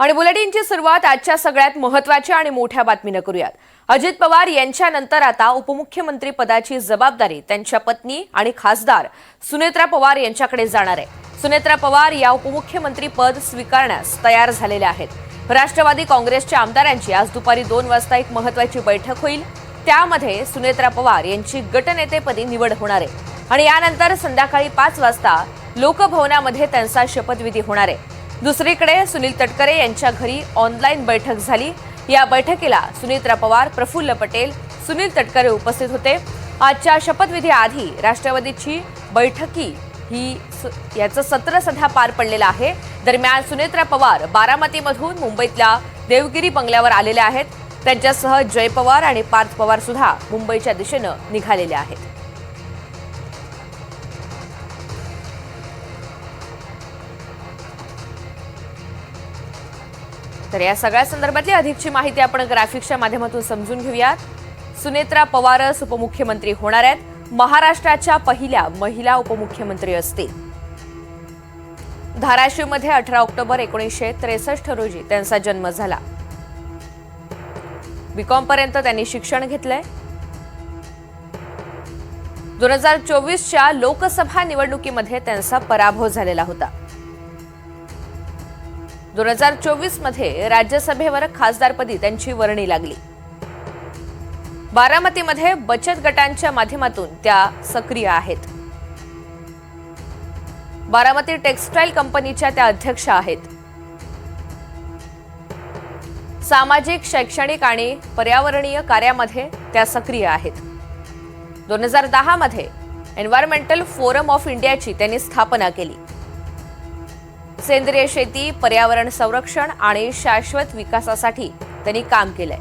आणि बुलेटिनची सुरुवात आजच्या सगळ्यात महत्त्वाच्या आणि मोठ्या बातमीनं करूयात. अजित पवार यांच्यानंतर आता उपमुख्यमंत्री पदाची जबाबदारी त्यांच्या पत्नी आणि खासदार सुनेत्रा पवार यांच्याकडे जाणार आहे. सुनेत्रा पवार या उपमुख्यमंत्री पद स्वीकारण्यास तयार झालेल्या आहेत. राष्ट्रवादी काँग्रेसच्या आमदारांची आज दुपारी दोन वाजता एक महत्वाची बैठक होईल. त्यामध्ये सुनेत्रा पवार यांची गटनेतेपदी निवड होणार आहे. आणि यानंतर संध्याकाळी पाच वाजता लोकभवनामध्ये त्यांचा शपथविधी होणार आहे. दुसरीकडे सुनील तटकरे यांच्या घरी ऑनलाईन बैठक झाली. या बैठकीला सुनीत्रा पवार प्रफुल्ल पटेल सुनील तटकरे उपस्थित होते. आजच्या शपथविधी आधी राष्ट्रवादीची बैठकी ही याचं सत्र सध्या पार पडलेलं आहे. दरम्यान सुनेत्रा पवार बारामतीमधून मुंबईतल्या देवगिरी बंगल्यावर आलेल्या आहेत. त्यांच्यासह जय पवार आणि पार्थ पवार सुद्धा मुंबईच्या दिशेनं निघालेले आहेत. तर या सगळ्या संदर्भातली अधिकची माहिती आपण ग्राफिक्सच्या माध्यमातून समजून घेऊयात. सुनेत्रा पवारच उपमुख्यमंत्री होणार आहेत. महाराष्ट्राच्या पहिल्या महिला उपमुख्यमंत्री असतील. धाराशिवमध्ये अठरा ऑक्टोबर एकोणीसशे त्रेसष्ट रोजी त्यांचा जन्म झाला. बीकॉम पर्यंत त्यांनी शिक्षण घेतलंय. दोन हजार चोवीसच्या लोकसभा निवडणुकीमध्ये त्यांचा पराभव झालेला होता. दोन हजार चोवीसमध्ये राज्यसभेवर खासदारपदी त्यांची वर्णी लागली. बारामतीमध्ये बचत गटांच्या माध्यमातून त्या सक्रिय आहेत. बारामती टेक्स्टाईल कंपनीच्या त्या अध्यक्ष आहेत. सामाजिक शैक्षणिक आणि पर्यावरणीय कार्यामध्ये त्या सक्रिय आहेत. दोन हजार दहा मध्ये एन्व्हायरमेंटल फोरम ऑफ इंडियाची त्यांनी स्थापना केली. सेंद्रिय शेती पर्यावरण संरक्षण आणि शाश्वत विकासासाठी त्यांनी काम केलंय.